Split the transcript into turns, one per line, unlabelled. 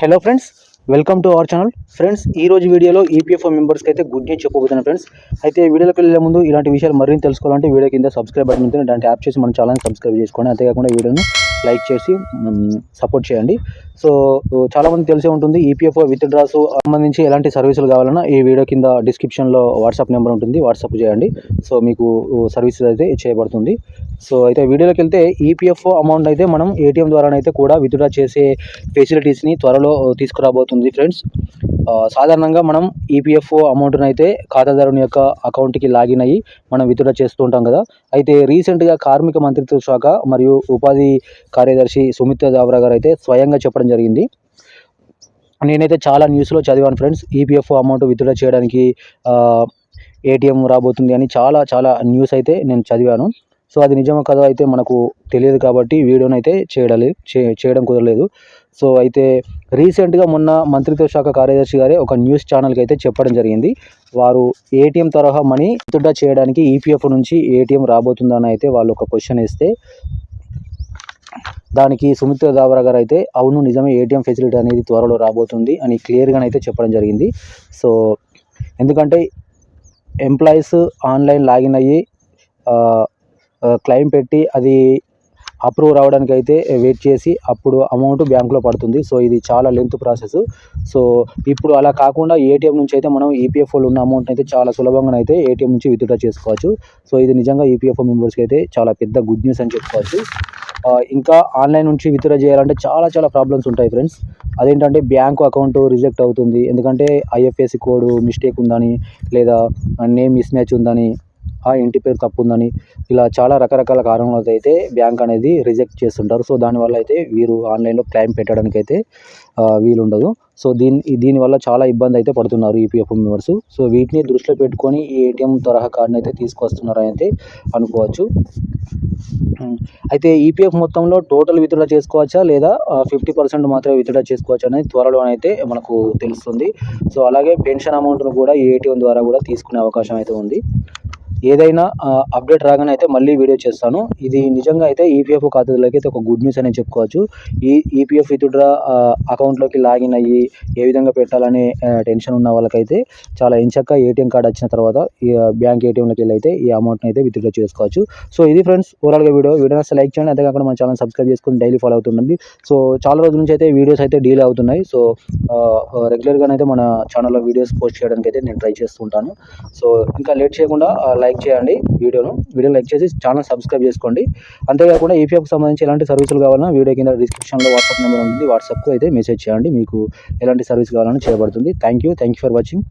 Hello friends welcome to our channel friends ఈ రోజు వీడియోలో ఈపీఎఫ్ఓ మెంబర్స్కి అయితే గుడ్ న్యూస్ చెప్పబోతున్నాను ఫ్రెండ్స్ అయితే వీడియోలోకి వెళ్ళే ముందు ఇలాంటి విషయాలు మరిన్ని తెలుసుకోవాలంటే వీడియో కింద సబ్స్క్రైబ్ బటన్ ఉంటుంది. యాప్ చేసి మన ఛానల్ని సబ్స్క్రైబ్ చేసుకోండి. అంతేకాకుండా వీడియోను లైక్ చేసి సపోర్ట్ చేయండి. సో చాలామంది తెలిసే ఉంటుంది ఈపీఎఫ్ఓ విత్ డ్రాస్ సంబంధించి ఎలాంటి సర్వీసులు కావాలన్నా ఈ వీడియో కింద డిస్క్రిప్షన్లో వాట్సాప్ నెంబర్ ఉంటుంది. వాట్సాప్ చేయండి. సో మీకు సర్వీసెస్ అయితే చేయబడుతుంది. సో అయితే వీడియోలోకి వెళ్తే ఈపీఎఫ్ఓ అమౌంట్ అయితే మనం ఏటీఎం ద్వారానైతే కూడా విత్డ్రా చేసే ఫెసిలిటీస్ని త్వరలో తీసుకురాబోతుంది ఫ్రెండ్స్ సాధారణంగా మనం ఈపీఎఫ్ఓ అమౌంట్ని అయితే ఖాతాదారుని యొక్క అకౌంట్కి లాగిన్ అయ్యి మనం విత్డ్రా చేస్తూ ఉంటాం కదా. అయితే రీసెంట్గా కార్మిక మంత్రిత్వ శాఖ మరియు ఉపాధి కార్యదర్శి సుమిత్ర దావరా గారు అయితే స్వయంగా చెప్పడం జరిగింది. నేనైతే చాలా న్యూస్లో చదివాను ఫ్రెండ్స్ ఈపీఎఫ్ఓ అమౌంట్ విత్డ్రా చేయడానికి ఏటీఎం రాబోతుంది అని చాలా చాలా న్యూస్ అయితే నేను చదివాను. సో అది నిజమో కదా అయితే మనకు తెలియదు కాబట్టి వీడియోని అయితే చేయడాలి చే- చేయడం కుదరలేదు. సో అయితే రీసెంట్గా మొన్న మంత్రిత్వ శాఖ కార్యదర్శి గారే ఒక న్యూస్ ఛానల్కి అయితే చెప్పడం జరిగింది. వారు ఏటీఎం తరహా మనీ విత్డ్రా చేయడానికి ఈపీఎఫ్ నుంచి ఏటీఎం రాబోతుందని అయితే వాళ్ళు ఒక క్వశ్చన్ వేస్తే దానికి సుమిత్ర దావరా గారు అయితే అవును నిజమే ఏటీఎం ఫెసిలిటీ అనేది త్వరలో రాబోతుంది అని క్లియర్గా అయితే చెప్పడం జరిగింది. సో ఎందుకంటే ఎంప్లాయీస్ ఆన్లైన్ లాగిన్ అయ్యి క్లెయిమ్ పెట్టి అది అప్రూవ్ రావడానికి అయితే వెయిట్ చేసి అప్పుడు అమౌంట్ బ్యాంకులో పడుతుంది. సో ఇది చాలా లెంత్ ప్రాసెస్ సో ఇప్పుడు అలా కాకుండా ఏటీఎం నుంచి అయితే మనం ఈపీఎఫ్ఓలో ఉన్న అమౌంట్ అయితే చాలా సులభంగా అయితే ఏటీఎం నుంచి విత్డ్రా చేసుకోవచ్చు. సో ఇది నిజంగా ఈపీఎఫ్ఓ మెంబర్స్కి అయితే చాలా పెద్ద గుడ్ న్యూస్ అని చెప్పుకోవచ్చు. ఇంకా ఆన్లైన్ నుంచి విత్డ్రా చేయాలంటే చాలా చాలా ప్రాబ్లమ్స్ ఉంటాయి ఫ్రెండ్స్ అదేంటంటే బ్యాంకు అకౌంట్ రిజెక్ట్ అవుతుంది. ఎందుకంటే ఐఎఫ్ఎస్సి కోడ్ మిస్టేక్ ఉందని లేదా నేమ్ మిస్ మ్యాచ్ ఉందని ఆ ఇంటి పేరు తప్పు ఉందని ఇలా చాలా రకరకాల కారణాలతో అయితే బ్యాంక్ అనేది రిజెక్ట్ చేస్తుంటారు. సో దానివల్ల అయితే వీరు ఆన్లైన్లో క్లైమ్ పెట్టడానికి అయితే వీలుండదు. సో దీని దీనివల్ల చాలా ఇబ్బంది అయితే పడుతున్నారు ఈపీఎఫ్ మెంబర్స్. సో వీటిని దృష్టిలో పెట్టుకొని ఈ ఏటీఎం తరహా కార్డుని అయితే తీసుకొస్తున్నారని అయితే అనుకోవచ్చు అయితే ఈపీఎఫ్ మొత్తంలో టోటల్ విత్డ్రా చేసుకోవచ్చా? లేదా ఫిఫ్టీ పర్సెంట్ మాత్రమే విత్డ్రా చేసుకోవచ్చు అనేది త్వరలో అయితే మనకు తెలుస్తుంది. సో అలాగే పెన్షన్ అమౌంట్ను కూడా ఈ ఏటీఎం ద్వారా కూడా తీసుకునే అవకాశం అయితే ఉంది. ఏదైనా అప్డేట్ రాగానే అయితే మళ్ళీ వీడియో చేస్తాను. ఇది నిజంగా అయితే ఈపీఎఫ్ ఖాతాలోకి అయితే ఒక గుడ్ న్యూస్ అనేది చెప్పుకోవచ్చు. ఈ ఈపీఎఫ్ విత్డ్రా అకౌంట్లోకి లాగిన్ అయ్యి ఏ విధంగా పెట్టాలనే టెన్షన్ ఉన్న వాళ్ళకైతే చాలా ఎంచక్క ఏటీఎం కార్డ్ వచ్చిన తర్వాత ఈ బ్యాంక్ ఏటీఎంలోకి వెళ్ళి అయితే ఈ అమౌంట్ని అయితే విత్డ్రా చేసుకోవచ్చు. సో ఇది ఫ్రెండ్స్ ఓవరాల్గా వీడియో. వీడియో లైక్ చేయండి. అంతేకాకుండా మన ఛానల్ సబ్స్క్రైబ్ చేసుకుని డైలీ ఫాలో అవుతుండండి. సో చాలా రోజుల నుంచి అయితే వీడియోస్ అయితే డీలే అవుతున్నాయి. సో రెగ్యులర్గా అయితే మన ఛానల్లో వీడియోస్ పోస్ట్ చేయడానికి అయితే నేను ట్రై చేస్తుంటాను. సో ఇంకా లేట్ చేయకుండా లైక్ చేయండి వీడియోను. వీడియో లైక్ చేసి ఛానల్ సబ్స్క్రైబ్ చేసుకోండి. అంతేకాకుండా ఈపీఎఫ్కి సంబంధించి ఎలాంటి సర్వీసులు కావాలన్నా వీడియో కింద డిస్క్రిప్షన్లో వాట్సాప్ నెంబర్ ఉంటుంది. వాట్సాప్కు అయితే మెసేజ్ చేయండి. మీకు ఎలాంటి సర్వీస్ కావాలన్నా చేయబడుతుంది. Thank you thank you for watching